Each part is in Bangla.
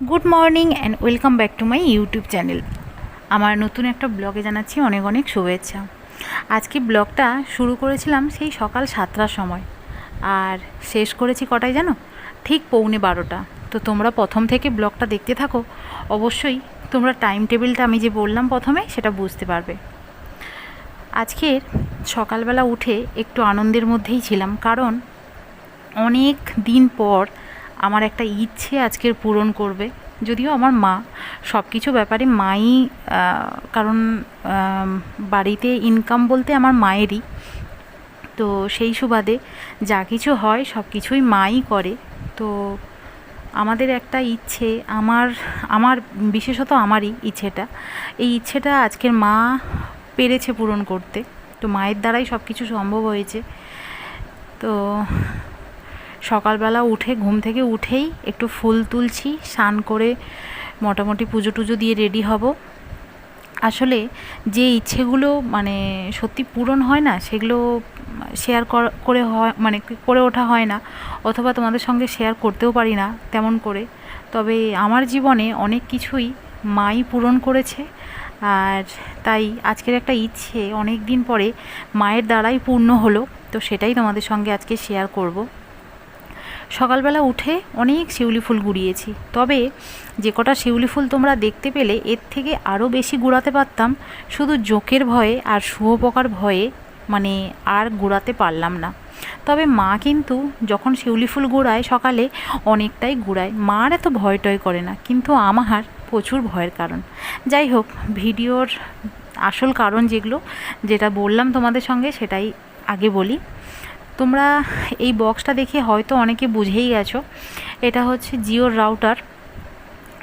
Good morning and welcome back to my YouTube channel আমার নতুন একটা ব্লগে জানাচ্ছি অনেক অনেক শুভেচ্ছা। আজকে ব্লগটা শুরু করেছিলাম সেই সকাল সাতটার সময়। আর শেষ করেছি কটায় জানো? ঠিক পৌনে বারোটা। তো তোমরা প্রথম থেকে ব্লগটা দেখতে থাকো। অবশ্যই তোমরা টাইম টেবিলটা আমি যে বললাম প্রথমে, সেটা বুঝতে পারবে। আজকের সকালবেলা উঠে একটু আনন্দের মধ্যেই ছিলাম। কারণ অনেক দিন পর আমার একটা ইচ্ছে আজকের পূরণ করবে, যদিও আমার মা সব কিছু ব্যাপারে মাই কারণ বাড়িতে ইনকাম বলতে আমার মায়েরই। তো সেই সুবাদে যা কিছু হয় সব কিছুই মাই করে। তো আমাদের একটা ইচ্ছে, আমার আমার বিশেষত আমারই ইচ্ছেটা। এই ইচ্ছেটা আজকের মা পেরেছে পূরণ করতে। তো মায়ের দ্বারাই সব কিছু সম্ভব হয়েছে। তো সকালবেলা উঠে, ঘুম থেকে উঠেই একটু ফুল তুলছি, স্নান করে মোটামুটি পুজো টুজো দিয়ে রেডি হব। আসলে যে ইচ্ছেগুলো মানে সত্যি পূরণ হয় না, সেগুলো শেয়ার করে হয় মানে করে ওঠা হয় না, অথবা তোমাদের সঙ্গে শেয়ার করতেও পারি না তেমন করে। তবে আমার জীবনে অনেক কিছুই মাই পূরণ করেছে, আর তাই আজকের একটা ইচ্ছে অনেক দিন পরে মায়ের দ্বারাই পূর্ণ হলো, তো সেটাই তোমাদের সঙ্গে আজকে শেয়ার করব। সকালবেলা উঠে অনেক শিউলি ফুল গুড়িয়েছি। তবে যে কটা শিউলি ফুল তোমরা দেখতে পেলে, এর থেকে আরও বেশি গুড়াতে পারতাম। শুধু জোকের ভয়ে আর শুয়োপোকার ভয়ে মানে আর গুড়াতে পারলাম না। তবে মা কিন্তু যখন শিউলি ফুল গুড়ায় সকালে, অনেকটাই গুড়ায়। মার এত ভয় টয় করে না, কিন্তু আমার প্রচুর ভয়ের কারণ। যাই হোক, ভিডিওর আসল কারণ যেগুলো, যেটা বললাম তোমাদের সঙ্গে সেটাই আগে বলি। তোমরা এই বক্সটা দেখে হয়তো অনেকে বুঝেই গেছো। এটা হচ্ছে জিওর রাউটার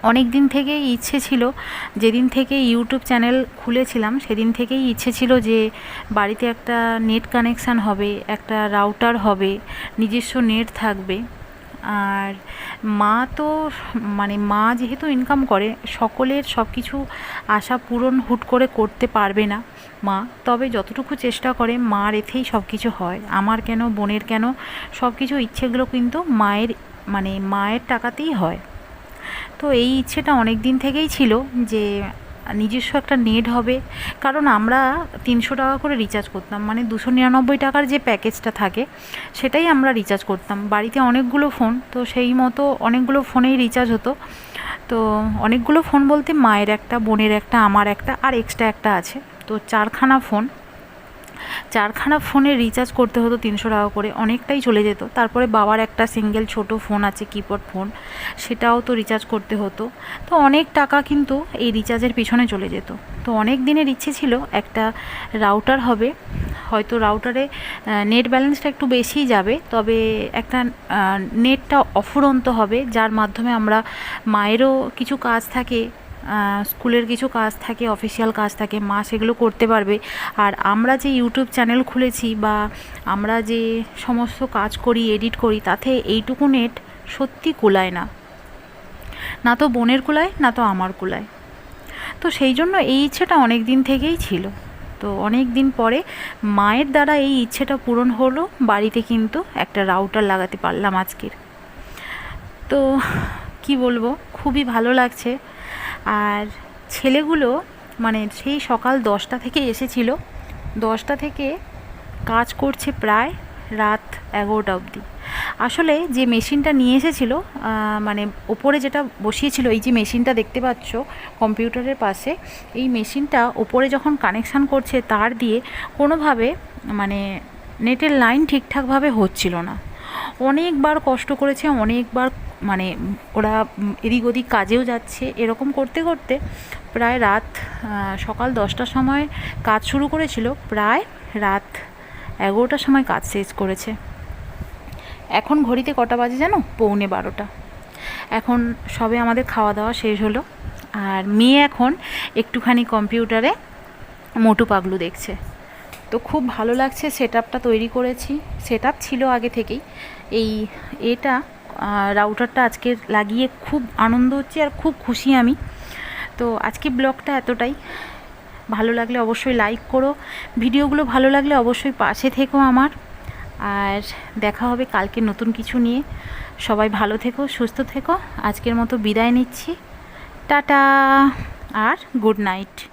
অনেক দিন থেকেই ইচ্ছে ছিল, যেদিন থেকে ইউটিউব চ্যানেল খুলেছিলাম, সেদিন থেকেই ইচ্ছে ছিল যে বাড়িতে একটা নেট কানেকশান হবে, একটা রাউটার হবে, নিজস্ব নেট থাকবে। আর মা তো মানে মা যেহেতু ইনকাম করে, সকলের সব কিছু আশা পূরণ হুট করে করতে পারবে না মা। তবে যতটুকু চেষ্টা করে মার এথেই সব কিছু হয়। আমার কেন, বোনের কেন সব কিছু ইচ্ছেগুলো কিন্তু মায়ের মানে মায়ের টাকাতেই হয়। তো এই ইচ্ছেটা অনেক দিন থেকেই ছিল যে নিজস্ব একটা নেট হবে। কারণ আমরা তিনশো টাকা করে রিচার্জ করতাম মানে দুশো নিরানব্বই টাকার যে প্যাকেজটা থাকে, সেটাই আমরা রিচার্জ করতাম। বাড়িতে অনেকগুলো ফোন তো সেই মতো অনেকগুলো ফোনেই রিচার্জ হতো। তো অনেকগুলো ফোন বলতে মায়ের একটা, বোনের একটা, আমার একটা, আর এক্সট্রা একটা আছে। তো চারখানা ফোন চারখানা ফোনে রিচার্জ করতে হতো তিনশো টাকা করে, অনেকটাই চলে যেত। তারপরে বাবার একটা সিঙ্গেল ছোট ফোন আছে কিপ্যাড ফোন সেটাও তো রিচার্জ করতে হতো। তো অনেক টাকা কিন্তু এই রিচার্জের পিছনে চলে যেত। তো অনেক দিনের ইচ্ছে ছিল, একটা রাউটার হবে। হয়তো রাউটারে নেট ব্যালেন্সটা একটু বেশিই যাবে, তবে একটা নেটটা অফুরন্ত হবে, যার মাধ্যমে আমরা মায়েরও কিছু কাজ থাকে স্কুলের কিছু কাজ থাকে অফিসিয়াল কাজ থাকে, মা সেগুলো করতে পারবে। আর আমরা যে ইউটিউব চ্যানেল খুলেছি বা আমরা যে সমস্ত কাজ করি এডিট করি, তাতে এইটুকু নেট সত্যি কুলায় না। না তো বোনের কুলায়, না তো আমার কুলায়। তো সেই জন্য এই ইচ্ছেটা অনেক দিন থেকেই ছিল। তো অনেক দিন পরে মায়ের দ্বারা এই ইচ্ছেটা পূরণ হলো, বাড়িতে কিন্তু একটা রাউটার লাগাতে পারলাম আজকের। তো কি বলব, খুবই ভালো লাগছে। আর ছেলেগুলো মানে সেই সকাল দশটা থেকে এসেছিল। দশটা থেকে কাজ করছে প্রায় রাত এগারোটা অবধি। আসলে যে মেশিনটা নিয়ে এসেছিল মানে ওপরে যেটা বসিয়েছিল, এই যে মেশিনটা দেখতে পাচ্ছ কম্পিউটারের পাশে, এই মেশিনটা ওপরে যখন কানেকশান করছে, তার দিয়ে কোনোভাবে মানে নেটের লাইন ঠিকঠাকভাবে হচ্ছিল না। অনেকবার কষ্ট করেছে, অনেকবার মানে ওরা এদিক ওদিক কাজেও যাচ্ছে, এরকম করতে করতে প্রায় রাত সকাল দশটার সময় কাজ শুরু করেছিল, প্রায় রাত এগারোটার সময় কাজ শেষ করেছে। এখন ঘড়িতে কটা বাজে জানো? পৌনে বারোটা। এখন সবে আমাদের খাওয়া দাওয়া শেষ হলো, আর মেয়ে এখন একটুখানি কম্পিউটারে মোটু পাগলু দেখছে। তো খুব ভালো লাগছে সেট তৈরি করেছি। সেট ছিল আগে থেকেই। এই, এটা রাউটারটা আজকে লাগিয়ে খুব আনন্দ হচ্ছে আর খুব খুশি আমি। তো আজকে ব্লগটা এতটাই। ভালো লাগলে অবশ্যই লাইক করো। ভিডিওগুলো ভালো লাগলে অবশ্যই পাশে থেকো আমার। আর দেখা হবে কালকে নতুন কিছু নিয়ে। সবাই ভালো থেকো, সুস্থ থেকো। আজকের মতো বিদায় নিচ্ছি। টাটা, আর গুড নাইট